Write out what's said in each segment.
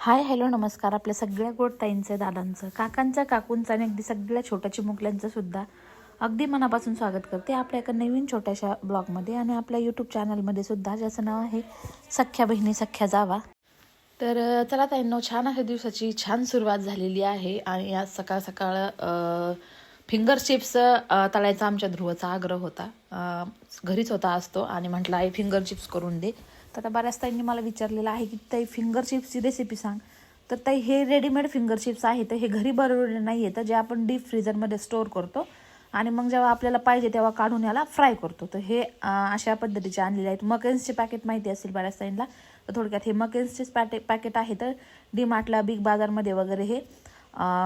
Hi hello नमस्कार. आपल्या सगळ्या गोड ताईंचं दादांचं काकांचं काकूंचं आणि अगदी सगळ्या छोट्या चिमुकल्यांचं सुद्धा अगदी मनापासून स्वागत करते आपल्या एका नवीन छोट्याशा ब्लॉगमध्ये आणि आपल्या यूट्यूब चॅनलमध्ये सुद्धा ज्याचं नाव आहे सख्या बहिणी सख्या जावा. तर चला ताईंनो छान आहे दिवसाची छान सुरुवात झालेली आहे आणि आज सकाळ सकाळ फिंगर चिप्स तळायचा आमच्या ध्रुवाचा आग्रह होता. घरीच होता असतो आणि म्हटलं आई फिंगर चिप्स करून दे. तर आता बऱ्याच ताईंनी मला विचारलेलं आहे की ताई फिंगर चिप्सची रेसिपी सांग. तर ताई हे रेडीमेड फिंगर चिप्स आहे तर हे घरी बनवलेले नाही आहे तर जे आपण डीप फ्रीजरमध्ये स्टोअर करतो आणि मग जेव्हा आपल्याला पाहिजे तेव्हा काढून याला फ्राय करतो. तर हे अशा पद्धतीचे आणलेले आहेत. मकेन्सचे पॅकेट माहिती असेल बऱ्याच ताईंना तर थोडक्यात हे मकेन्सचेच पॅटे पॅकेट आहे तर डी मार्टला बिग बाजारमध्ये वगैरे हे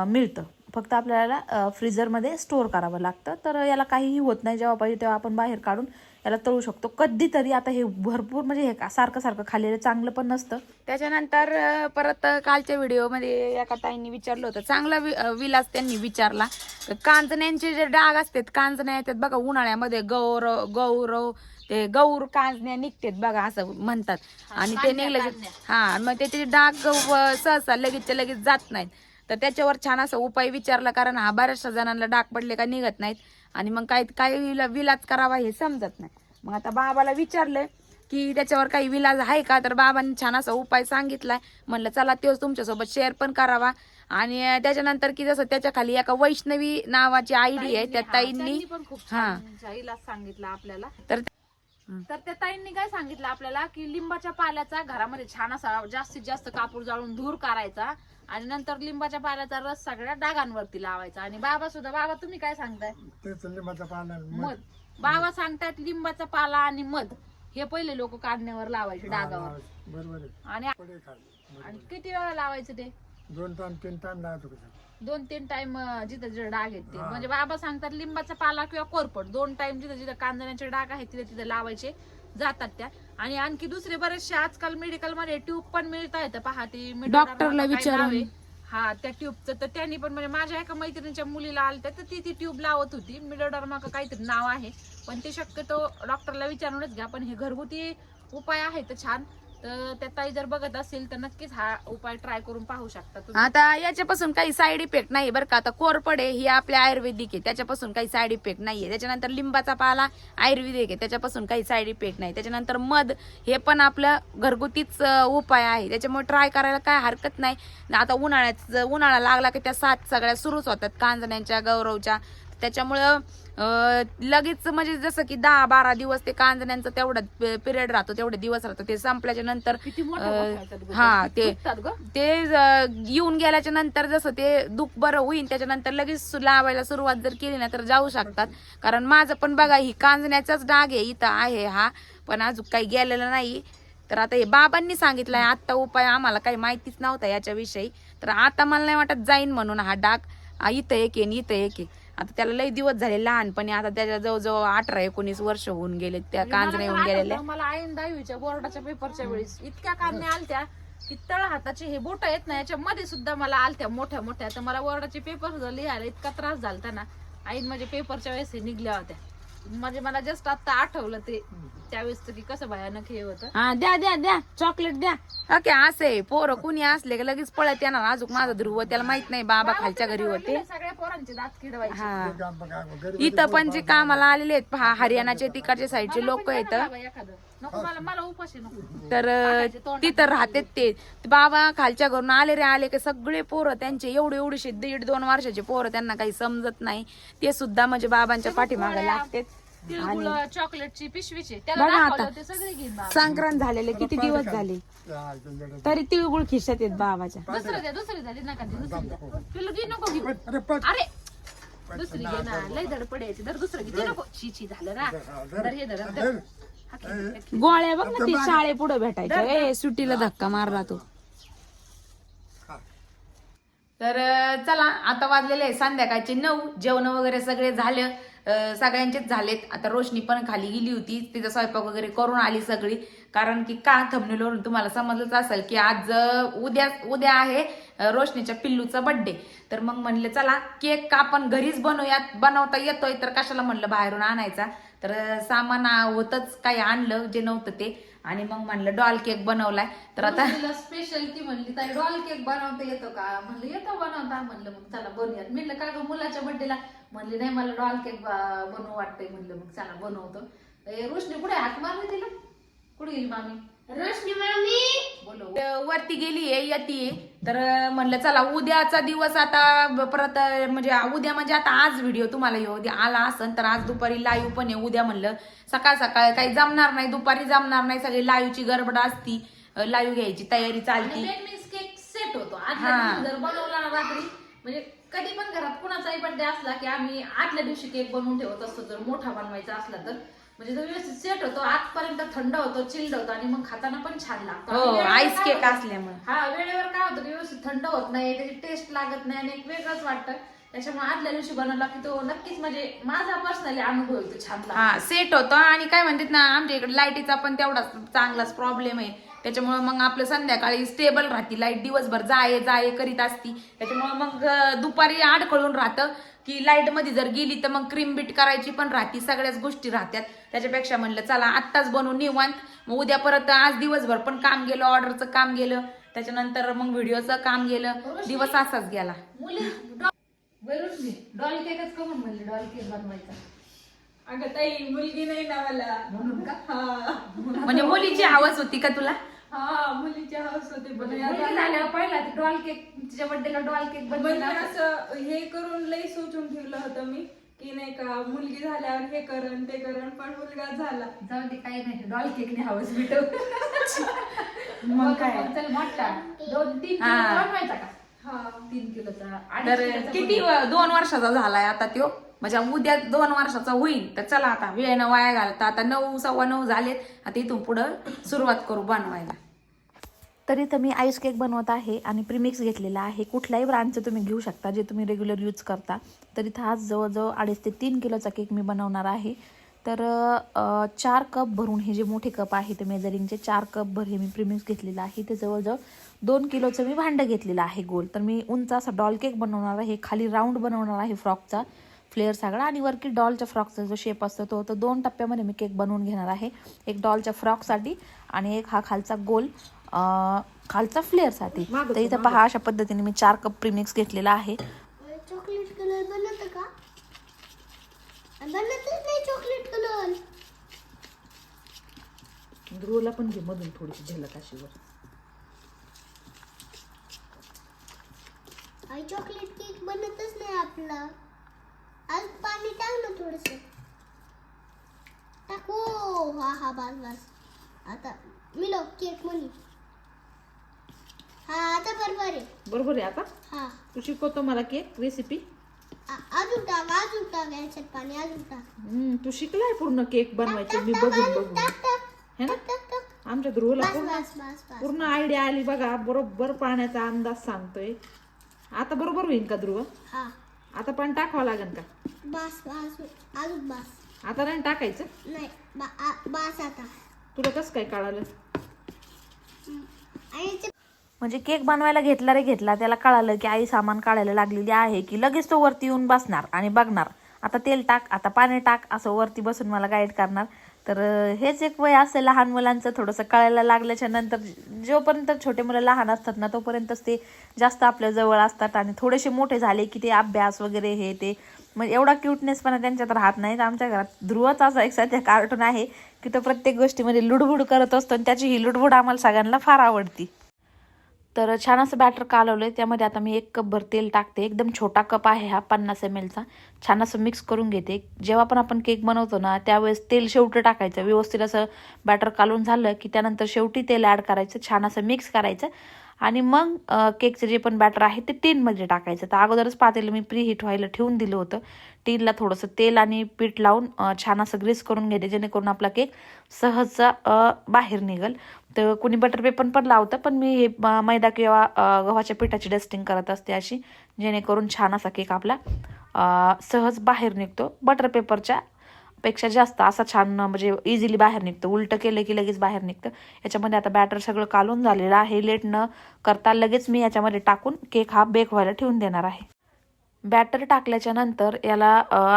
मिळतं. फक्त आपल्याला फ्रीजरमध्ये स्टोअर करावं लागतं. तर याला काहीही होत नाही जेव्हा पाहिजे तेव्हा आपण बाहेर काढून याला तळू शकतो. कधीतरी आता हे भरपूर म्हणजे हे का- सारखं सारखं खाल्लेलं चांगलं पण नसतं. त्याच्यानंतर परत कालच्या व्हिडिओमध्ये एका ताईंनी विचारलं होतं. चांगला वि- विलास त्यांनी विचारला. कांचण्यांचे जे डाग असतात कांचण्या येतात बघा उन्हाळ्यामध्ये गौरव गौरव ते गौर कांचण्या निघतात बघा असं म्हणतात. आणि ते निघलं हा मग त्याचे डाग सहसा लगेचच्या लगेच जात नाहीत. तर त्याच्यावर छान असा उपाय विचारला कारण हा बऱ्याचशा जणांना डाग पडले का निघत नाहीत. आणि मग काय काय विला- विलाज करावा हे समजत नाही. मग आता बाबाला विचारलं की त्याच्यावर काही विलाज आहे का? तर बाबांनी छान असा उपाय सांगितलाय. म्हणलं चला तोच तुमच्यासोबत शेअर पण करावा. आणि त्याच्यानंतर की जसं त्याच्याखाली एका वैष्णवी नावाची आयडी आहे त्या ताईंनी हा. सांगितला आपल्याला. तर तर त्या ताईंनी काय सांगितलं आपल्याला की लिंबाच्या पाल्याचा घरामध्ये छान असा जास्तीत जास्त कापूर जाळून धूर करायचा. आणि नंतर लिंबाच्या पाल्याचा रस सगळ्या डागांवरती लावायचा. आणि बाबा सुद्धा बाबा तुम्ही काय सांगताय? तेच लिंबाचा पाला मध. बाबा सांगतायत लिंबाचा पाला आणि मध. हे पहिले लोक काढण्यावर लावायचे डागावर. बरोबर आहे. आणि पुढे आणि किती वेळा लावायचं ते? दोन टाइम तीन टाइम कसं दोन तीन टाइम जिथं जिथं डाग आहेत ते. म्हणजे बाबा सांगतात लिंबाचा पाला किंवा कोरपट दोन टाइम जिथं जिथं कांदण्याचे डाग आहेत तिथे तिथे लावायचे. जातात त्या. आणि आणखी दुसरे बरेचसे आजकाल मेडिकलमध्ये ट्यूब पण मिळत आहेत पहा ती मिडोडार्मा डॉक्टरला काय विचारून. आहे. हा त्या ट्यूबचं तर त्यांनी पण म्हणजे माझ्या एका मैत्रिणीच्या मुलीला आलत्या तर ती ती ट्यूब लावत होती. मिडोडर्मा का काहीतरी नाव आहे. पण ते शक्यतो डॉक्टरला विचारूनच घ्या. पण हे घरगुती उपाय आहे तर छान. तर त्या ताई जर बघत असेल तर नक्कीच हा उपाय ट्राय करून पाहू शकता तुम्ही. आता याच्यापासून काही साईड इफेक्ट नाही बरं का. आता कोरपडे ही आपल्या आयुर्वेदिक आहे. त्याच्यापासून काही साईड इफेक्ट नाहीये. त्याच्यानंतर लिंबाचा पाला आयुर्वेदिक आहे. त्याच्यापासून काही साईड इफेक्ट नाही. त्याच्यानंतर मध हे पण आपलं घरगुतीच उपाय आहे. त्याच्यामुळे ट्राय करायला काय हरकत नाही. आता उन्हाळ्यात उन्हाळा लागला की त्या सात सगळ्या सुरूच होतात. कांजण्यांच्या गौरवच्या. त्याच्यामुळं लगेच म्हणजे जसं की दहा बारा दिवस ते कांजण्यांचं तेवढं पिरियड राहतो तेवढे दिवस राहतो. ते संपल्याच्या नंतर. हा ते ते येऊन गेल्याच्यानंतर जसं ते दुःख बरं होईल त्याच्यानंतर लगेच लावायला सुरुवात जर केली ना तर जाऊ शकतात. कारण माझं पण बघा ही कांजण्याचाच डाग आहे इथं आहे हा. पण अजून काही गेलेला नाही. तर आता हे बाबांनी सांगितलंय आत्ता उपाय आम्हाला काही माहितीच नव्हता याच्याविषयी. तर आता मला नाही वाटत जाईन म्हणून हा डाग. इथं एक आहे आणि इथं एक आहे. आता त्याला लई दिवस झाले लहानपणी आता त्याच्या जवळजवळ अठरा एकोणीस वर्ष होऊन गेले त्या कांजण्या तर गेलेल्या. मला आईन दहावीच्या बोर्डाच्या पेपरच्या वेळेस इतक्या काढण्या आलत्या की तळ हाताचे हे बोट आहेत ना याच्यामध्ये सुद्धा मला आलत्या मोठ्या मोठ्या. तर मला बोर्डाचे पेपर सुद्धा लिहायला इतका त्रास झालता ना आईन माझे पेपरच्या वेळेस हे निघल्या होत्या. म्हणजे मला जस्ट आता आठवलं ते त्यावेळेस की कसं भयानक हे होतं. हा द्या द्या द्या चॉकलेट द्या. ओके असे पोरं कुणी असले की लगेच पळत येणार अजून माझा ध्रुव त्याला माहीत नाही बाबा खालच्या घरी होते. पोरांचे दात किडवायचे. हा. काम बघा घरी इथं पण जे कामाला आलेले आहेत पहा हरियाणाचे तिकडच्या साईडचे लोक आहेत बाबा एखादं. नको मला मला उपाशी नको. तर अं, तिथं राहतात ते. ते बाबा खालच्या घरून आले रे आले की सगळे पोरं त्यांचे एवढे एवढेशे दीड दोन वर्षाचे पोरं त्यांना काही समजत नाही. ते सुद्धा म्हणजे बाबांच्या पाठीमागे लागतात. तिळगुळ चॉकलेटची पिशवीचे. त्याला बघा दाखवलं आता ते सगळे घेईन बाबा. संक्रांत झालेले किती दिवस झाले. तरी तिळगुळ खिशात आहेत बाबाच्या. दुसरं द्या दुसरी द्या नका दे दुसरी द्या. तुला घे नको घेऊ. अरे दुसरी घे ना लय धड पडायची दर दुसरं घे. ते नको. छी छी झालं ना दर हे धर. धर. हा, घे, घे, घे. गोळ्या बघ ना ती शाळे पुढे भेटायच्या. ए सुट्टीला धक्का मारला तो. तर अं, चला आता वाजलेले आहे संध्याकाळचे नऊ. जेवण वगैरे सगळे झालं. सगळ्यांचेच झालेत. आता रोशनी पण खाली गेली होती. तिचा स्वयंपाक वगैरे करून आली सगळी. कारण की का थंबनेलवरून तुम्हाला समजलंच असेल की आज उद्या उद्या आहे रोशनीच्या पिल्लूचा बड्डे तर मग म्हणलं चला केक का आपण घरीच बनवूयात. बनवता येतोय तर कशाला म्हणलं बाहेरून आणायचा? तर सामान होतंच काही आणलं जे नव्हतं ते. आणि मग म्हणलं डॉल केक बनवलाय. तर आता तिला स्पेशल ती म्हणली ताई डॉल केक बनवता येतो का? म्हणलं येतो बनवता. म्हणलं मग चला बनवूयात म्हणलं का ग मुलाच्या बड्डेला म्हणली नाही मला डॉल केक बनवू वाटतंय. म्हणलं मग चला बनवतो. रोशनी कुठे हात मारली तिला? कुठे गेली मामी? रोशनी मामी! वरती गेली आहे येते. तर म्हणलं चला उद्याचा दिवस आता परत म्हणजे उद्या म्हणजे आता आज व्हिडिओ तुम्हाला येऊ उद्या आला असन तर आज दुपारी लाईव्ह पण आहे उद्या म्हणलं. सकाळ सकाळ काही जमणार नाही दुपारी जमणार नाही. सगळी लाईव्हची गडबड असती. लाईव्ह घ्यायची तयारी चालती. केक सेट होतो. हा. जर बनवला ना रात्री म्हणजे कधी पण घरात कुणाचाही बर्थडे असला की आम्ही आदल्या दिवशी केक बनवून ठेवत असतो. जर मोठा बनवायचा असला तर. म्हणजे तो व्यवस्थित सेट होतो आजपर्यंत थंड होतो चिल्ड होतो आणि मग खाताना पण छान लागतो. हो आणि वेळेवर आईस काय केक होतं? असल्यामुळे. हा वेळेवर काय होतं की व्यवस्थित थंड होत नाही त्याची टेस्ट लागत नाही आणि एक वेगळंच वाटतं. त्याच्यामुळे आदल्या दिवशी बनवला की तो नक्कीच म्हणजे माझा पर्सनली अनुभव येतो छान लागतो. हा सेट होतं आणि काय म्हणतात ना आमच्या इकडे लाईटीचा पण तेवढाच चांगलाच प्रॉब्लेम आहे. त्याच्यामुळे मग आपलं संध्याकाळी स्टेबल राहते. लाइट दिवसभर जाये जाये करीत असती. त्याच्यामुळे मग अं, दुपारी अडकळून राहतं. की लाइटमध्ये जर गेली तर मग क्रीम बीट करायची पण राहती सगळ्याच गोष्टी राहत्यात. त्याच्यापेक्षा म्हणलं चला आत्ताच बनवून निवांत. मग उद्या परत आज दिवसभर पण काम गेलं ऑर्डरचं काम गेलं. त्याच्यानंतर मग व्हिडिओचं काम गेलं. दिवस असाच गेला. मुली वरून डॉल केकच कमून म्हणले डॉल केक बनवायचा. अगं ताई मुलगी नाही ना मला. म्हणून का? म्हणजे मुलीची हवस होती का तुला? हा मुलीची हौस होते पण मुलगी आता- झाल्यावर पहिला डॉल केक तिच्या बर्थडेला डॉल केक म्हणजे असं. हे करून लई सोचून ठेवलं होतं मी की नाही का मुलगी झाल्यावर हे करण ते करण पण मुलगा झाला. जाऊ दे काही नाही डॉल केक नाही हवस भेटव मग काय? चल मोठा. दोन तीन हा. किलो बनवायचा का? हा. तीन किलोचा अडीच तर किलोचा किती व- दोन वर्षाचा झालाय आता त्यो? म्हणजे उद्या दोन वर्षाचा होईल तर चला आता वेळेनं वाया घालता. आता नऊ सव्वा नऊ झालेत आता इथून पुढं सुरुवात करू बनवायला. तर इथं मी आईस केक बनवत आहे आणि प्रीमिक्स घेतलेला आहे. कुठल्याही ब्रँडचं तुम्ही घेऊ शकता जे तुम्ही रेग्युलर यूज करता. तर इथं आज जवळजवळ अडीच ते तीन किलोचा केक मी बनवणार आहे. तर चार कप भरून हे जे मोठे कप आहे ते मेजरिंगचे चार कप भर हे मी प्रीमिक्स घेतलेलं आहे. ते जवळजवळ दोन किलोचं मी भांडं घेतलेलं आहे गोल. तर मी उंच असा डॉल केक बनवणार आहे खाली राऊंड बनवणार आहे फ्रॉकचा. फ्लेअर सगळा आणि वरती डॉलच्या फ्रॉकचा जो शेप असतो तो तर दोन टप्प्यामध्ये मी केक बनवून घेणार आहे. एक डॉलच्या फ्रॉकसाठी आणि एक हा खालचा गोल. खालचा फ्लेअरसाठी. तर इथं पहा अशा पद्धतीने मी चार कप प्रीमिक्स घेतलेला आहे. चॉकलेट कलर बनत का? बनतच नाही चॉकलेट कलर. ध्रुवला पण घे मधून थोडीशी झलक अशी वर. आई चॉकलेट केक बनतच नाही आपला. आज पाणी टाक ना थोडस. टाकू हा हा बस बस. आता मिलो केक मनी हा आता बरोबर आहे. बरोबर आहे आता? हा. तू शिकवतो मला केक रेसिपी आ- अजून टाक अजून टाक याच्यात पाणी अजून टाक. तू शिकलाय पूर्ण केक बनवायचे मी बघून बघून. टाक टाक है ना? टाक टाक टाक. आमच्या ध्रुवला बस पूर्ण बस बस बस. पूर्ण आयडिया आली बघा बरोबर पाण्याचा अंदाज सांगतोय. आता बरोबर होईल का ध्रुव? हा. आता पण टाकावं लागेल का? बस बस अजून बस. आता नाही टाकायचं? नाही बा- आ- बस आता. तुला कसं काय कळालं? आणि ते म्हणजे केक बनवायला घेतला रे घेतला. त्याला कळालं की आई सामान काढायला लागलेली आहे की लगेच तो वरती येऊन बसणार आणि बघणार. आता तेल टाक आता पाणी टाक असं वरती बसून मला गाईड करणार. तर हेच एक वय असतं लहान मुलांचं थोडंसं कळायला लागल्याच्या नंतर जोपर्यंत छोटे मुलं लहान असतात ना तोपर्यंतच ते जास्त आपल्या जवळ असतात आणि थोडेसे मोठे झाले की ते अभ्यास वगैरे हे ते म्हणजे एवढा क्युटनेसपणा त्यांच्यात राहत नाही. तर आमच्या घरात ध्रुवच असा एक सध्या कार्टून आहे की तो प्रत्येक गोष्टीमध्ये लुडबुड करत असतो आणि त्याची ही लुडबुड आम्हाला सगळ्यांना फार आवडती. तर छान असं बॅटर कालवलं आहे त्यामध्ये आता मी एक कपभर तेल टाकते. एकदम छोटा कप आहे हा पन्नास एम एलचा छान असं मिक्स करून घेते. जेव्हा पण आपण केक बनवतो ना त्यावेळेस तेल शेवटी टाकायचं. व्यवस्थित असं बॅटर कालून झालं की त्यानंतर शेवटी तेल ॲड करायचं. छान असं मिक्स करायचं. आणि मग केकचे केकचं जे पण बॅटर आहे ते टीनमध्ये टाकायचं. तर अगोदरच पातेलं मी प्री हीट व्हायला ठेवून दिलं होतं. टीनला थोडंसं तेल आणि पीठ लावून छान असं ग्रीस करून घेते जेणेकरून आपला केक सहजचा बाहेर निघल. तर कुणी बटर पेपर पण लावतं पण मी हे मैदा किंवा गव्हाच्या पिठाची डस्टिंग करत असते अशी जेणेकरून छान असा केक आपला सहज बाहेर निघतो. बटर पेपरच्या पेक्षा जास्त असा छान म्हणजे इझिली बाहेर निघतं. उलटं केलं की लगेच बाहेर निघतं. याच्यामध्ये आता बॅटर सगळं कालून झालेलं आहे. लेट न करता लगेच मी याच्यामध्ये टाकून केक हा बेक व्हायला ठेवून देणार आहे. बॅटर टाकल्याच्या नंतर याला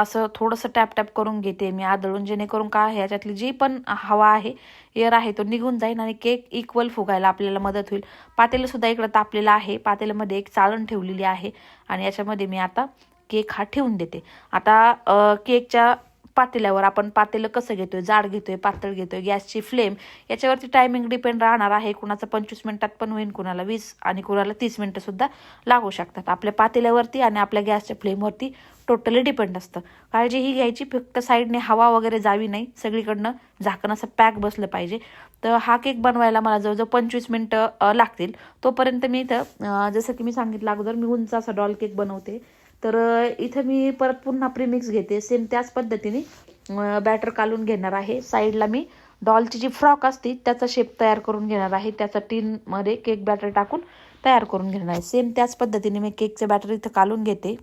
असं थोडंसं टॅप टॅप करून घेते मी आदळून. जेणेकरून काय आहे याच्यातली जी पण हवा आहे एअर आहे तो निघून जाईल आणि केक इक्वल फुगायला आपल्याला मदत होईल. पातेलंसुद्धा इकडं तापलेलं आहे. पातेल्यामध्ये एक चाळण ठेवलेली आहे. आणि याच्यामध्ये मी आता केक हा ठेवून देते. आता केकच्या पातेल्यावर आपण पातेलं कसं घेतोय? जाड घेतोय पातळ घेतोय? गॅसची फ्लेम याच्यावरती टायमिंग डिपेंड राहणार आहे. कुणाचं पंचवीस मिनिटात पण होईल कुणाला वीस आणि कुणाला तीस मिनिटं सुद्धा लागू शकतात. आपल्या पातेल्यावरती आणि आपल्या गॅसच्या फ्लेमवरती टोटली डिपेंड असतं. काळजी ही घ्यायची. फक्त साईडने हवा वगैरे जावी नाही. सगळीकडनं झाकण असं पॅक बसलं पाहिजे. तर हा केक बनवायला मला जवळजवळ पंचवीस मिनटं लागतील. तोपर्यंत मी इथं जसं की मी सांगितलं अगोदर मी उंच असा डॉल केक बनवते. तर इथं मी परत पुन्हा प्रीमिक्स घेते. सेम त्याच पद्धतीने बॅटर काढून घेणार आहे. साईडला मी डॉलची जी फ्रॉक असते त्याचा शेप तयार करून घेणार आहे. त्याचा टीनमध्ये केक बॅटर टाकून तयार करून घेणार आहे. सेम त्याच पद्धतीने मी केकचं बॅटर इथं काढून घेते.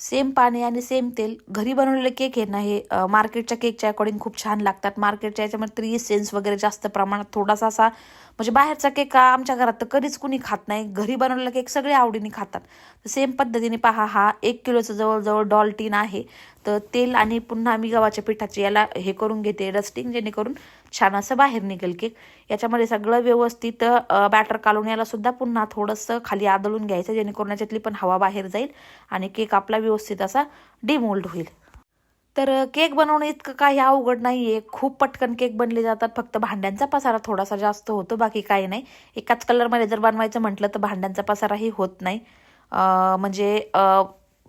सेम पाणी आणि सेम तेल. घरी बनवलेले केक आहे ना हे मार्केटच्या केकच्या अकॉर्डिंग खूप छान लागतात. मार्केटच्या याच्यामध्ये तरी सेन्स वगैरे जास्त प्रमाणात थोडासा असा म्हणजे बाहेरचा केक आमच्या घरात तर कधीच कुणी खात नाही. घरी बनवलेला केक सगळे आवडीने खातात. तर सेम पद्धतीने पहा हा एक किलोचं जवळजवळ डॉल टीन आहे. तर तेल आणि पुन्हा मी गव्हाच्या पिठाचे याला हे करून घेते रस्टिंग जेणेकरून छान असं बाहेर निघेल केक याच्यामध्ये सगळं व्यवस्थित बॅटर काढून याला सुद्धा पुन्हा थोडंसं खाली आदळून घ्यायचं जेणेकरून याच्यातली पण हवा बाहेर जाईल आणि केक आपला व्यवस्थित असा डिमोल्ड होईल. तर केक बनवणं इतकं काही अवघड नाही आहे खूप पटकन केक बनले जातात. फक्त भांड्यांचा पसारा थोडासा जास्त होतो बाकी काही नाही. एकाच कलरमध्ये जर बनवायचं म्हटलं तर भांड्यांचा पसाराही होत नाही. म्हणजे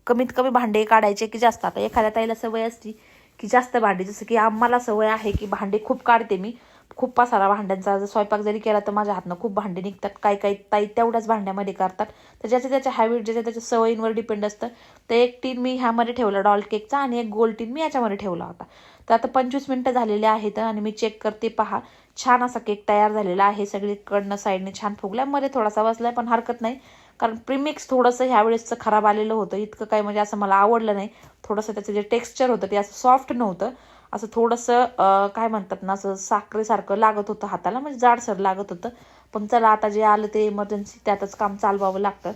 कमीत कमी भांडे काढायचे की जास्त. आता एखाद्या ताईला सवय असती की जास्त भांडी जसं की आम्हाला सवय आहे की भांडे खूप काढते मी. खूप पसारा भांड्यांचा जर स्वयंपाक जरी केला तर माझ्या हातनं खूप भांडे निघतात. काही काही ताई तेवढ्याच भांड्यामध्ये करतात. तर ज्याच्या त्याच्या हॅबिट ज्याच्या त्याच्या सवयींवर डिपेंड असतं. तर एक टीन मी ह्यामध्ये ठेवला डॉल केकचा आणि एक गोल टीन मी याच्यामध्ये ठेवला होता. तर आता पंचवीस मिनटं झालेले आहेत आणि मी चेक करते पहा. छान असा केक तयार झालेला आहे. सगळीकडनं साईडने छान फुगला मध्ये थोडासा बसलाय पण हरकत नाही. कारण प्रीमिक्स थोडंसं ह्यावेळेसचं खराब आलेलं होतं. इतकं काही म्हणजे असं मला आवडलं नाही. थोडंसं त्याचं जे टेक्स्चर होतं ते असं सॉफ्ट नव्हतं. असं थोडंसं काय म्हणतात ना असं साखरेसारखं लागत होतं हाताला. म्हणजे जाडसर लागत होतं. पण चला आता जे आलं ते इमर्जन्सी त्यातच काम चालवावं लागतं.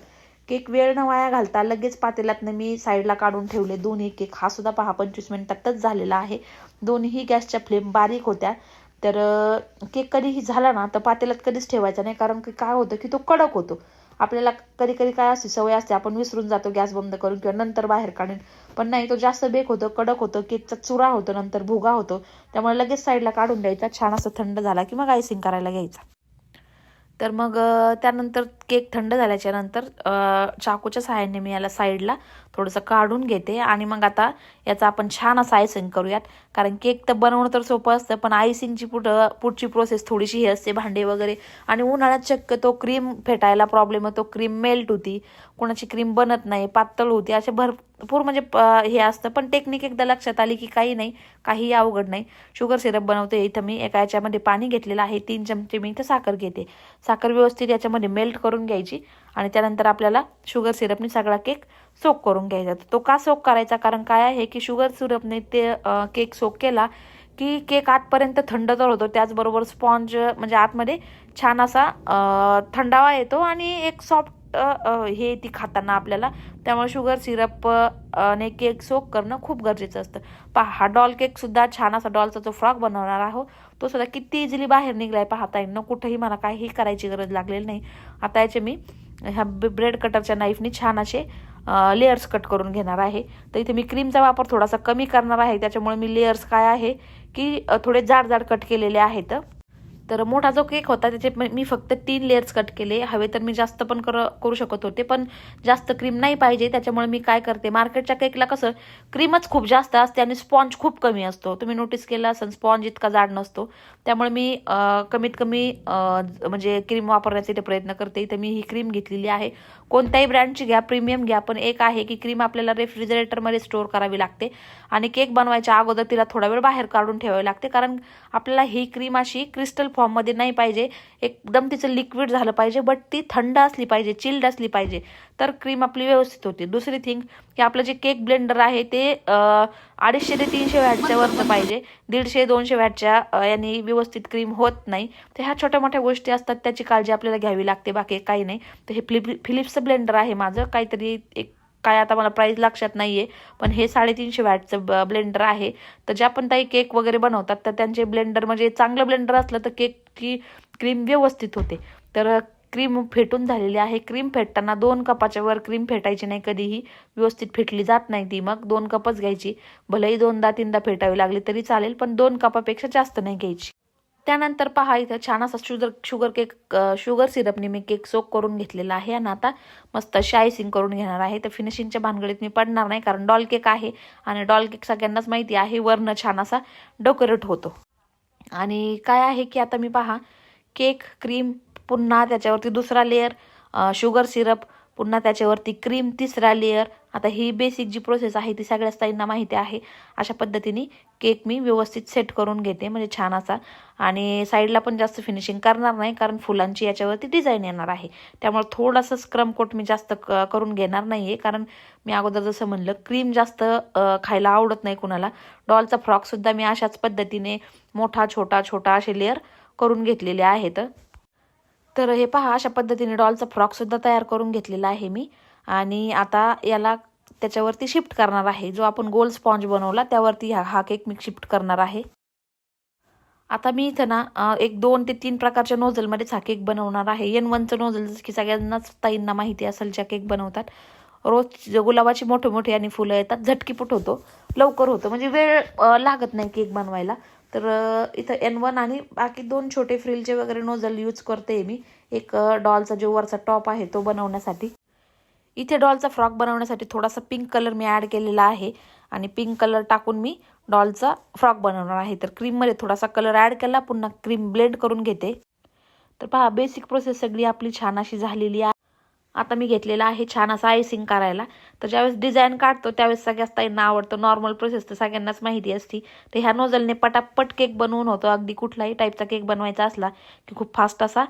केक वेळ न वाया घालता लगेच पातेल्यातनं मी साईडला काढून ठेवले. दोन्ही केक. हा सुद्धा पहा पंचवीस मिनिटातच झालेला आहे. दोन्ही गॅसच्या फ्लेम बारीक होत्या. तर केक कधीही झाला ना तर पातेल्यात कधीच ठेवायचा नाही. कारण की काय होतं की तो कडक होतो. आपल्याला कधी कधी काय असते सवय असते आपण विसरून जातो गॅस बंद करून किंवा नंतर बाहेर काढून. पण नाही तो जास्त बेक होतो कडक होतं केकचा चुरा होतो नंतर भुगा होतो. त्यामुळे लगेच साईडला काढून द्यायचा छान असं थंड झाला की मग आयसिंग करायला घ्यायचा. तर मग त्यानंतर केक थंड झाल्याच्यानंतर चाकूच्या सहाय्याने मी याला साईडला थोडंसं काढून घेते आणि मग आता याचा आपण छान असं आयसिंग करूयात. कारण केक तर बनवणं तर सोपं असतं पण आयसिंगची पुढ पुढची प्रोसेस थोडीशी ही असते भांडे वगैरे. आणि उन्हाळ्यात शक्यतो क्रीम फेटायला प्रॉब्लेम होतो क्रीम मेल्ट होती कोणाची क्रीम बनत नाही पातळ होती असे भरपूर म्हणजे प- हे असतं. पण टेक्निक एकदा लक्षात आली की काही नाही काही अवघड नाही. शुगर सिरप बनवते इथं मी एका याच्यामध्ये पाणी घेतलेलं आहे तीन चमचे मी इथं साखर घेते. साखर व्यवस्थित याच्यामध्ये मेल्ट करून घ्यायची. आणि त्यानंतर आपल्याला शुगर सिरपने सगळा केक सोक करून घ्यायचा. तो का सोक करायचा? कारण काय आहे की शुगर सिरपने ते केक सोक केला की केक आतपर्यंत थंड तर होतो त्याचबरोबर स्पॉन्ज म्हणजे आतमध्ये छान असा थंडावा येतो आणि एक सॉफ्ट हे ती खाताना आपल्याला. त्यामुळे शुगर सिरप ने केक सोक करणं खूप गरजेचं असतं. पहा हा डॉल केकसुद्धा छान असा डॉलचा जो फ्रॉक बनवणार आहो तो सुद्धा किती इझिली बाहेर निघलाय. पाहता येईल न कुठंही मला काहीही करायची गरज लागलेली नाही. आता याचे मी ह्या ब्रेड कटरच्या नाईफनी छान असे लेयर्स कट करून घेणार आहे. तर इथे मी क्रीमचा वापर थोडासा कमी करणार आहे. त्याच्यामुळे मी लेयर्स काय आहे की थोडे जाड जाड कट केलेले आहेत. तर मोठा जो केक होता त्याचे मी फक्त तीन लेयर्स कट केले. हवे तर मी जास्त पण कर करू शकत होते पण जास्त क्रीम नाही पाहिजे. त्याच्यामुळे मी काय करते मार्केटच्या केकला कसं क्रीमच खूप जास्त असते आणि स्पॉन्ज खूप कमी असतो. तुम्ही नोटीस केलं असेल स्पॉन्ज इतका जाड नसतो. त्यामुळे मी कमीत कमी म्हणजे क्रीम वापरण्याचा इथे प्रयत्न करते. इथे मी ही क्रीम घेतलेली आहे. कोणत्याही ब्रँडची घ्या प्रीमियम घ्या पण एक आहे की क्रीम आपल्याला रेफ्रिजरेटरमध्ये स्टोअर करावी लागते आणि केक बनवायच्या अगोदर तिला थोडा वेळ बाहेर काढून ठेवावी लागते. कारण आपल्याला ही क्रीम अशी क्रिस्टल फॉर्ममध्ये नाही पाहिजे. एकदम तिचं लिक्विड झालं पाहिजे बट ती थंड असली पाहिजे चिल्ड असली पाहिजे. तर क्रीम आपली व्यवस्थित होते. दुसरी थिंग की आपलं जे केक ब्लेंडर आहे ते अडीचशे ते तीनशे वॅटच्या वरचं पाहिजे. दीडशे दोनशे वॅटच्या याने यांनी व्यवस्थित क्रीम होत नाही. तर ह्या छोट्या मोठ्या गोष्टी असतात त्याची काळजी आपल्याला घ्यावी लागते बाकी काही नाही. तर हे फिलिप फिलिप्सचं ब्लेंडर आहे माझं. काहीतरी एक काय आता मला प्राईस लक्षात नाही आहे पण हे साडेतीनशे वॅटचं ब्लेंडर आहे. तर ज्या पण ताई केक वगैरे बनवतात तर त्यांचे ब्लेंडर म्हणजे चांगलं ब्लेंडर असलं तर केकची क्रीम व्यवस्थित होते. तर क्रीम फेटून झालेली आहे. क्रीम फेटताना दोन कपाच्या वर क्रीम फेटायची नाही कधीही. व्यवस्थित फेटली जात नाही ती मग. दोन कपच घ्यायची. भलेही दोनदा तीनदा फेटावी लागली तरी चालेल पण दोन कपापेक्षा जास्त नाही घ्यायची. त्यानंतर पहा इथं छान असा शुगर शुगर केक शुगर सिरपने मी केक सोक करून घेतलेला आहे आणि आता मस्त शायसिंग करून घेणार आहे. तर फिनिशिंगच्या भानगडीत मी पडणार नाही कारण डॉल केक आहे आणि डॉल केक सगळ्यांनाच माहिती आहे वरनं छान असा डेकोरेट होतो. आणि काय आहे की आता मी पहा केक क्रीम पुन्हा त्याच्यावरती दुसरा लेअर शुगर सिरप पुन्हा त्याच्यावरती क्रीम तिसरा लेअर आता ही बेसिक जी प्रोसेस आहे ती सगळ्याच ताईंना माहिती आहे. अशा पद्धतीने केक मी व्यवस्थित सेट करून घेते म्हणजे छान असा. आणि साईडला पण जास्त फिनिशिंग करणार नाही कारण फुलांची याच्यावरती डिझाईन येणार आहे. त्यामुळे थोडासा स्क्रम कोट मी जास्त क करून घेणार नाही आहे कारण मी अगोदर जसं म्हणलं क्रीम जास्त खायला आवडत नाही कुणाला. डॉलचा फ्रॉकसुद्धा मी अशाच पद्धतीने मोठा छोटा छोटा असे लेअर करून घेतलेले आहेत. तर हे पहा अशा पद्धतीने डॉलचा फ्रॉकसुद्धा तयार करून घेतलेला आहे मी. आणि आता याला त्याच्यावरती शिफ्ट करणार आहे. जो आपण गोल स्पॉन्ज बनवला त्यावरती हा हा केक मी शिफ्ट करणार आहे. आता मी इथं ना एक दोन ते तीन प्रकारच्या नोझलमध्येच हा केक बनवणार आहे. एन वनचं नोझल जसं की सगळ्यांनाच ताईंना माहिती असेल ज्या केक बनवतात. रोज गुलाबाची मोठे मोठे आणि फुलं येतात झटकीपुट होतो लवकर होतो. म्हणजे वेळ लागत नाही केक बनवायला. तर इथं एन वन आणि बाकी दोन छोटे फ्रिलचे वगैरे नोझल यूज करते मी. एक डॉलचा जो वरचा टॉप आहे तो बनवण्यासाठी. इथे डॉलचा फ्रॉक बनवण्यासाठी थोडासा पिंक कलर मी ॲड केलेला आहे. आणि पिंक कलर टाकून मी डॉलचा फ्रॉक बनवणार आहे. तर क्रीममध्ये थोडासा कलर ॲड केला पुन्हा क्रीम ब्लेंड करून घेते. तर पहा बेसिक प्रोसेस सगळी आपली छान अशी झालेली आहे. आता मी घेतलेला आहे छान असा आयसिंग करायला. तर ज्यावेळेस डिझाईन काढतो त्यावेळेस सगळ्याच ताईंना आवडतं नॉर्मल प्रोसेस तर सगळ्यांनाच माहिती असती. तर ह्या नोझलने पटापट केक बनवून होतो. अगदी कुठलाही टाईपचा केक बनवायचा असला की खूप फास्ट असा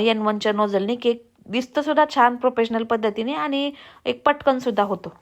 एन वनच्या नोझलने केक दिसतंसुद्धा छान प्रोफेशनल पद्धतीने आणि एक पटकन सुद्धा होतो.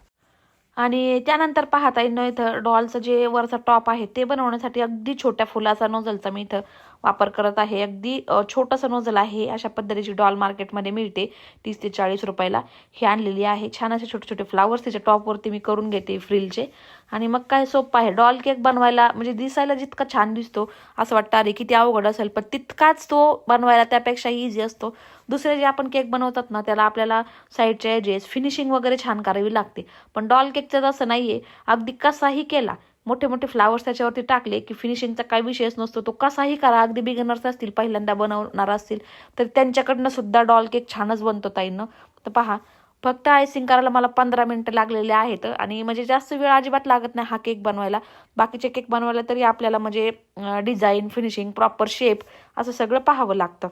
आणि त्यानंतर पाहता येईल इथं डॉलचं जे वरचा टॉप आहे ते बनवण्यासाठी अगदी छोट्या फुलाचा नोझलचा मी इथं वापर करत आहे. अगदी छोटंसं नोजल आहे. अशा पद्धतीची डॉल मार्केटमध्ये मिळते. तीस ते चाळीस रुपयाला ही आणलेली आहे. छान असे छोटे छोटे फ्लावर्स त्याच्या टॉपवरती मी करून घेते फ्रिलचे. आणि मग काय सोपं आहे. डॉल केक बनवायला म्हणजे दिसायला जितका छान दिसतो असं वाटतं अरे किती अवघड असेल. पण तितकाच तो बनवायला त्यापेक्षा इझी असतो. दुसरे जे आपण केक बनवतात ना त्याला आपल्याला साईडच्या एजेस फिनिशिंग वगैरे छान करावी लागते. पण डॉल केकचं तसं नाही आहे अगदी कसाही केला मोठे मोठे फ्लावर्स त्याच्यावरती टाकले की फिनिशिंगचा काही विषयच नसतो. तो कसाही करा अगदी बिगिनर्स असतील पहिल्यांदा बनवणार असतील तर त्यांच्याकडनं सुद्धा डॉल केक छानच बनतो ताईनं. तर पहा फक्त आयसिंग करायला मला पंधरा मिनटं लागलेले आहेत आणि म्हणजे जास्त वेळ अजिबात लागत नाही हा केक बनवायला. बाकीचे केक बनवायला तरी आपल्याला म्हणजे डिझाईन फिनिशिंग प्रॉपर शेप असं सगळं पाहावं लागतं.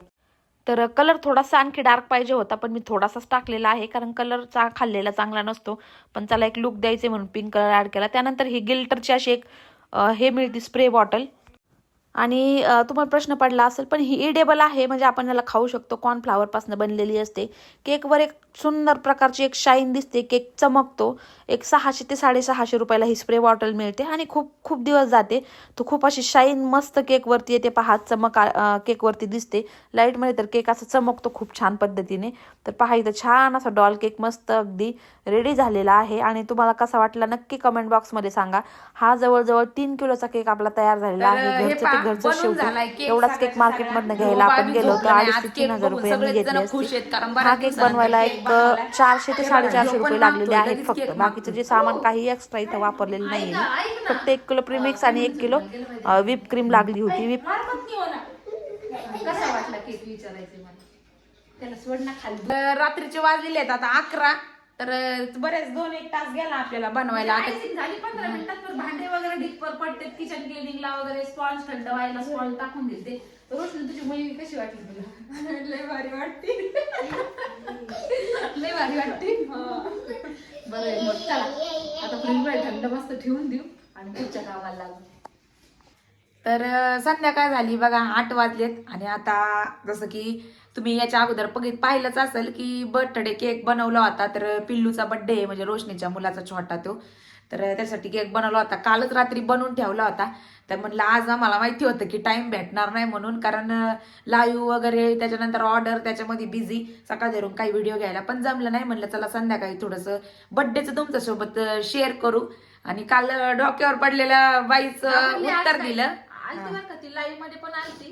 तर कलर थोडासा आणखी डार्क पाहिजे होता पण मी थोडासाच टाकलेला आहे कारण कलरचा खाल्लेला चांगला नसतो. पण त्याला एक लुक द्यायचे म्हणून पिंक कलर ॲड केला. त्यानंतर ही गिल्टरची अशी एक हे मिळते स्प्रे बॉटल आणि तुम्हाला प्रश्न पडला असेल पण ही इडेबल आहे म्हणजे आपण याला खाऊ शकतो. कॉर्नफ्लावरपासून बनलेली असते. केकवर एक सुंदर प्रकारची एक शाईन दिसते केक चमकतो. एक सहाशे ते साडेसहाशे रुपयाला ही स्प्रे बॉटल मिळते आणि खूप खूप दिवस जाते. तो खूप अशी शाईन मस्त केकवरती येते. पहा चमक केकवरती दिसते. लाईटमध्ये तर केक असं चमकतो खूप छान पद्धतीने. तर पहा इथं छान असा डॉल केक मस्त अगदी रेडी झालेला आहे. आणि तुम्हाला कसा वाटला नक्की कमेंट बॉक्समध्ये सांगा. हा जवळजवळ तीन किलोचा केक आपला तयार झालेला आहे. घरचं ते शेवटी केक एवढाच केक मार्केटमधनं. घ्यायला आपण गेलो होतो. अडीच तीन हजार रुपये घेतले हा केक बनवायला एक. चारशे ते साडेचारशे रुपये लागलेले आहेत फक्त. बाकीचं जे सामान काही एक्स्ट्रा इथं वापरलेलं नाही फक्त एक किलो प्रीमिक्स आणि एक किलो व्हिप क्रीम लागली होती. व्हिप कसा वाटला केक विचारायचे मला? त्याला सोड ना खाली. तर रात्रीचे वाजलेले आहेत आता अकरा. तर बरेच दोन एक तास गेला आपल्याला बनवायला. आता आयसिंग झाली पंधरा मिनिटात तर भांडे वगैरे डिप्पर पडते किचन क्लिनिंगला वगैरे स्पॉन्ज थंड व्हायला स्पॉन्ज टाकून दिलते. रोशनी तुझी मुलगी कशी वाटली तुला? लय भारी वाटते. लय भारी वाटते. बरं आहे, मग चला. आता फ्रीज थंड मस्त ठेवून देऊ आणि पुढच्या कामाला लागू. तर संध्याकाळ झाली बघा आठ वाजलेत आणि आता जसं की तुम्ही याच्या अगोदर बघित पाहिलंच असेल की बर्थडे केक बनवला होता तर पिल्लूचा बर्थडे आहे म्हणजे रोशनीच्या मुलाचा छोटा तो. तर त्यासाठी केक बनवला होता. कालच रात्री बनवून ठेवला होता. तर म्हणलं आज मला माहिती होतं की टाइम भेटणार नाही म्हणून कारण लाईव्ह वगैरे त्याच्यानंतर ऑर्डर त्याच्यामध्ये बिझी सकाळ धरून काही व्हिडिओ घ्यायला पण जमलं नाही. म्हणलं चला संध्याकाळी थोडंसं बड्डेचं तुमच्यासोबत शेअर करू. आणि काल डोक्यावर पडलेल्या बाईचं लई उत्तर दिलं. आलती बरं का ती लाईव्हमध्ये पण आलती.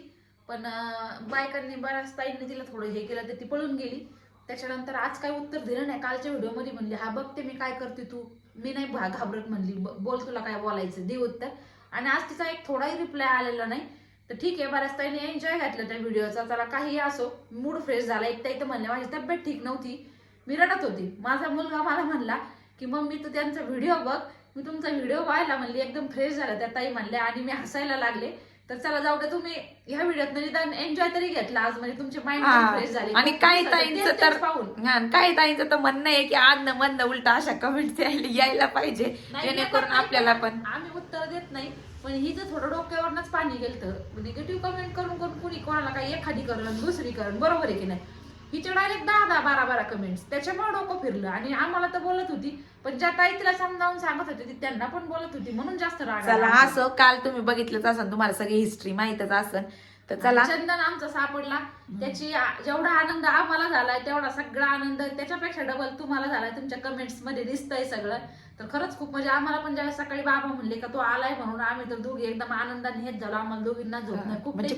पण बायकांनी बऱ्याच ताईंनी तिला थोडं हे केलं तर ती पळून गेली. त्याच्यानंतर आज काय उत्तर दिलं नाही. कालच्या व्हिडिओमध्ये म्हणली हा बघते मी काय करते तू. मी नाही घाबरत म्हणली. ब- बोल तुला काय बोलायचं दे उत्तर. आणि आज तिचा एक थोडाही रिप्लाय आलेला नाही. तर ठीक आहे बऱ्याच ताईने एन्जॉय घातलं त्या व्हिडिओचा त्याला काही असो मूड फ्रेश झाला. एक ताई तर म्हणले माझी तब्येत ठीक नव्हती. मी रडत होती. माझा मुलगा मला म्हणला की मम्मी तू त्यांचा व्हिडिओ बघ. मी तुमचा व्हिडिओ पाहिला म्हणली एकदम फ्रेश झाला. त्या ताई म्हणल्या आणि मी हसायला लागले. तर चला जाऊ दे तुम्ही. ह्या व्हिडिओत निदान एन्जॉय तरी घेतला आज. म्हणजे तुमचे माइंड हा. फ्रेश झाले. आणि काही ताईंचं तर पाहून. हा, काही ताईंचं तर म्हणणं आहे की आज मंद उलट अशा कमेंट यायला पाहिजे. जेणेकरून आपल्याला पण. आम्ही उत्तर देत नाही. पण हिचं थोडं डोक्यावरनच पाणी गेलं निगेटिव्ह कमेंट करून करून कुणी कोणाला काही एखादी करण दुसरी करण बरोबर आहे की नाही? हिच्या डायरेक्ट दहा दहा बारा बारा कमेंट्स त्याच्यामुळे डोकं फिरलं. आणि आम्हाला तर बोलत होती पण ज्या ताई तिला समजावून सांगत होती ती त्यांना पण बोलत होती. म्हणून जास्त राग आला. चला असं काल तुम्ही बघितलंच असन तुम्हाला सगळी हिस्ट्री माहीतच असन तर चला. चंदन आमचा सापडला. त्याची आ- जेवढा आनंद आम्हाला झालाय तेवढा सगळा आनंद त्याच्यापेक्षा डबल तुम्हाला झालाय. तुमच्या कमेंट्समध्ये दिसतंय सगळं. तर खरंच खूप म्हणजे आम्हाला पण ज्यावेळेस सकाळी बाबा म्हणले का तो आलाय म्हणून आम्ही तर दोघी एकदम आनंदाने हेच झालो. आम्हाला दोघींना झोप नाही. खूप म्हणजे.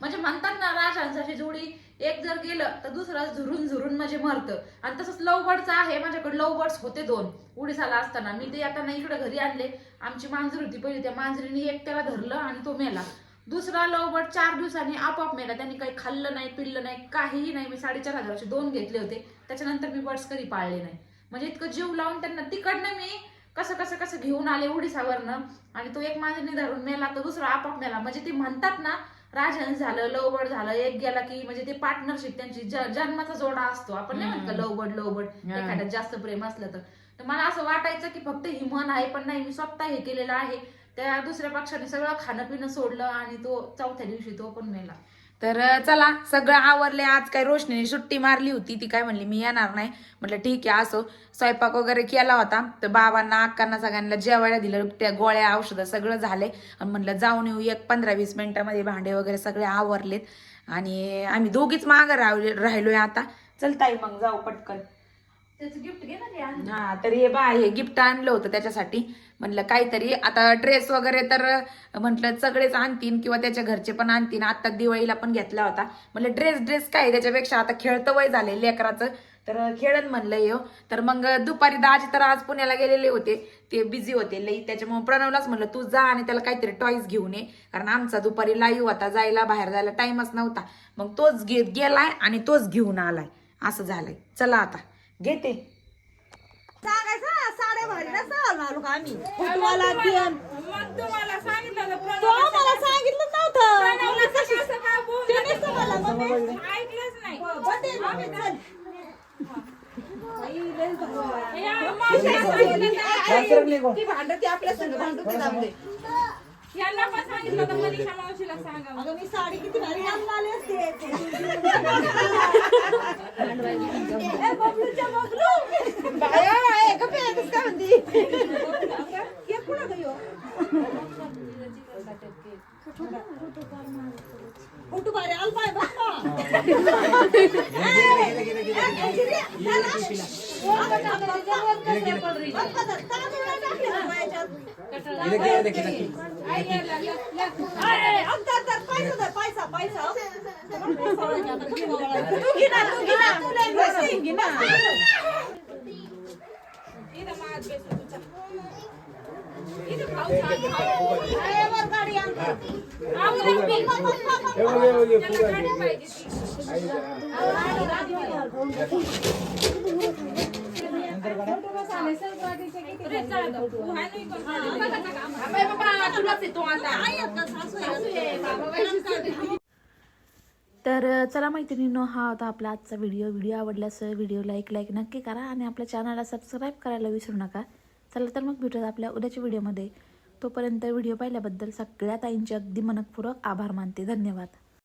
म्हणजे म्हणतात ना राजांची जोडी एक जर गेलं तर दुसरा झुरून झुरून म्हणजे मरतं. आणि तसंच लव बर्डचं आहे. माझ्याकडे लव बर्ड्स होते दोन. उडीसाला असताना. मी ते आता नाही इकडे घरी आणले. आमची मांजर होती पहिली. त्या मांजरीने एक त्याला धरलं आणि तो मेला. दुसरा लव बर्ड चार दिवसांनी आपोआप मेला. त्यांनी काही खाल्लं नाही पिल्लं नाही काहीही नाही. मी साडेचार हजाराचे दोन घेतले होते. त्याच्यानंतर मी बर्ड्स कधी पाळले नाही. म्हणजे इतकं जीव लावून त्यांना तिकडनं मी कसं कसं कसं घेऊन आले उडीसावरनं आणि तो एक मांजरीने धरून मेला तर दुसरा आपोआप मेला. म्हणजे ते म्हणतात ना राजहंस झालं लवबड झालं. एक गेला की म्हणजे ते पार्टनरशिप त्यांची जन्माचा जोडा असतो. आपण नाही म्हणत लवबड लवबड. एखाद्यात जास्त प्रेम असलं तर. तर मला असं वाटायचं की फक्त ही मन आहे पण नाही मी स्वतः हे केलेलं आहे. त्या दुसऱ्या पक्षाने सगळं खाणं पिणं सोडलं आणि तो चौथ्या दिवशी तो पण मेला. तर चला सगळं आवरले आज काय रोशनीने सुट्टी मारली होती. ती काय म्हणली मी येणार नाही. म्हटलं ठीक आहे असो. स्वयंपाक वगैरे केला होता. तर बाबांना अक्कांना सगळ्यांना जेवायला दिलं. त्या गोळ्या औषधं सगळं झालंय. आणि म्हटलं जाऊन येऊ एक पंधरा वीस मिनिटामध्ये भांडे वगैरे सगळे आवरलेत. आणि आम्ही दोघीच मागं राहिलो राहिलोय आता. चल ताई मग जाऊ पटकन. त्याचं गिफ्ट घे ना ते हा तर हे बा हे गिफ्ट आणलं होतं त्याच्यासाठी. म्हणलं काहीतरी आता ड्रेस वगैरे तर म्हटलं सगळेच आणतीन किंवा त्याच्या घरचे पण आणतीन. आता दिवाळीला पण घेतला होता. म्हटलं ड्रेस ड्रेस काय त्याच्यापेक्षा? आता खेळतं वय झाले लेकराचं. तर खेळन म्हणलं येऊ हो. तर मग दुपारी दहाची तर आज पुण्याला गेलेले होते. ते बिझी होते लई. त्याच्यामुळे प्रणवलाच म्हणलं तू जा आणि त्याला काहीतरी टॉईस घेऊन ये. कारण आमचा दुपारी लाईव्ह होता. जायला बाहेर जायला टाईमच नव्हता. मग तोच घे गेलाय आणि तोच घेऊन आलाय. असं झालंय. चला आता. घेते. सांगायचं साड्या का आम्ही? फुटवाला मग तुम्हाला सांगितलं ना, तो मला सांगितलं नव्हतं. ऐकलंच नाही. चल. सांगितलं. ती भांडते आपल्या संग भांडते जाऊदे. यांना पण सांगितलं होतं मनीषा मावशीला सांगा अगं मी साडी किती भारी घालून आले असते ए, बबलूच्या बबलू. बाया, म्हणती? हे ह्यो? फोटो भारी आला पाय पाहिजे तर चला मैत्रिणींनो हा होता आपला आजचा व्हिडिओ. व्हिडिओ आवडल्यास व्हिडिओ लाईक लाईक नक्की करा आणि आपल्या चॅनलला सबस्क्राईब करायला विसरू नका. चला तर मग भेटूयात आपल्या उद्याच्या व्हिडिओमध्ये. तोपर्यंत व्हिडिओ पाहिल्याबद्दल सगळ्या ताईंचे अगदी मनपूर्वक आभार मानते. धन्यवाद.